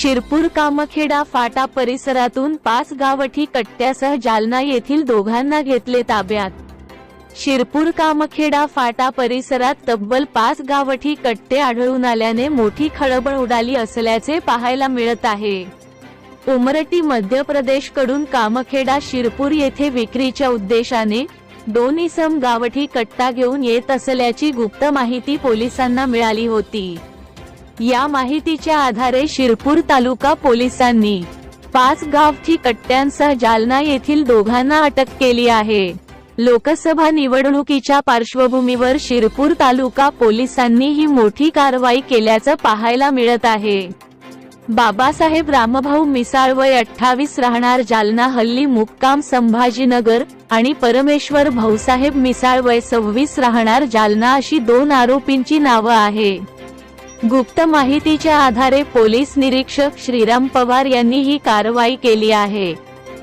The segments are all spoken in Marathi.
शिरपूर कामखेडा फाटा परिसरातून पाच गावठी कट्ट्यासह जालना येथील दोघांना घेतले ताब्यात. शिरपूर कामखेडा फाटा परिसरात तब्बल पाच गावठी कट्टे आढळून आल्याने मोठी खळबळ उडाली असल्याचे पाहायला मिळत आहे. उमरटी मध्य प्रदेशकडून कामखेडा शिरपूर येथे विक्रीच्या उद्देशाने दोन इसम गावठी कट्टा घेऊन येत असल्याची गुप्त माहिती पोलिसांना मिळाली होती. या माहितीच्या आधारे शिरपूर तालुका पोलिसांनी पाच गावठी कट्ट्यांसह जालना येथील दोघांना अटक केली आहे. लोकसभा निवडणुकीच्या पार्श्वभूमीवर शिरपूर तालुका पोलिसांनी ही मोठी कारवाई केल्याचं पाहायला मिळत आहे. बाबासाहेब रामभाऊ मिसाळ वय अठ्ठावीस राहणार जालना हल्ली मुक्काम संभाजीनगर आणि परमेश्वर भाऊसाहेब मिसाळ वय सव्वीस राहणार जालना अशी दोन आरोपींची नावं आहे. गुप्त माहितीच्या आधारे पोलीस निरीक्षक श्रीराम पवार यांनी ही कारवाई केली आहे.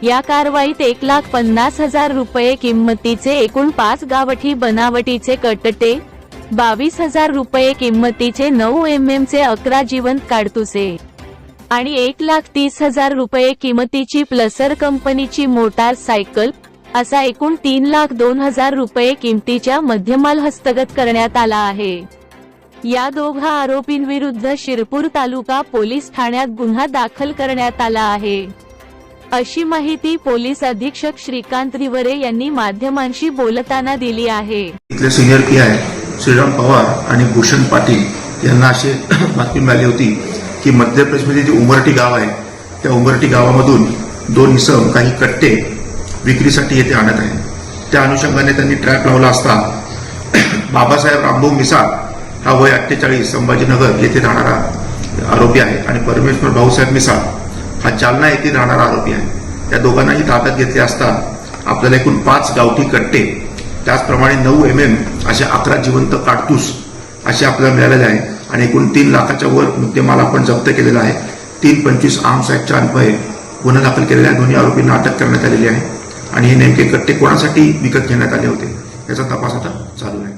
या कारवाईत एक लाख पन्नास हजार रुपये किंमतीचे एकूण पाच गावठी बनावटीचे कटटे बावीस हजार रुपये किंमतीचे नऊ एम एम चे अकरा जिवंत काडतुसे आणि एक लाख तीस हजार रुपये किमतीची प्लसर कंपनीची मोटार सायकल असा एकूण तीन लाख दोन हजार रुपये किमतीच्या मध्यमाल हस्तगत करण्यात आला आहे. या दोघा आरोपींविरुद्ध शिरपूर तालुका पोलीस ठाण्यात गुन्हा दाखल करण्यात आला आहे. अशी माहिती पोलीस अधीक्षक श्रीकांत रिवरे यांनी माध्यमांशी बोलताना दिली आहे. इथले senior P I Shriram Pawar आणि भूषण पाटील यांना अशी बातमी मिळाली होती की मध्य प्रदेशमध्ये जे उमरटी गाव आहे त्या उमरटी गावामधून दोन इसम काही कट्टे विक्रीसाठी येथे आणत आहे त्या अनुषंगाने त्यांनी ट्रॅप लावला असता बाबासाहेब रामभाऊ मिसाळ हा वय अठ्ठेचाळीस संभाजीनगर येथे राहणारा आरोपी आहे. आणि परमेश्वर भाऊसाहेब मिसाळ हा जालना येथे राहणारा आरोपी आहे. त्या दोघांनाही ताब्यात घेतले असता आपल्याला एकूण पाच गावठी कट्टे त्याचप्रमाणे नऊ एम एम असे अकरा जिवंत काडतूस असे आपल्याला मिळालेले आहे. आणि एकूण तीन लाखाच्या वर मुद्देमाल आपण जप्त केलेला आहे. तीन पंचवीस आर्म्स ऍक्टच्या अन्वये गुन्हा दाखल केलेल्या दोन्ही आरोपींना अटक करण्यात आलेली आहे. आणि हे नेमके कट्टे कोणासाठी विकत घेण्यात आले होते? याचा तपास आता चालू आहे.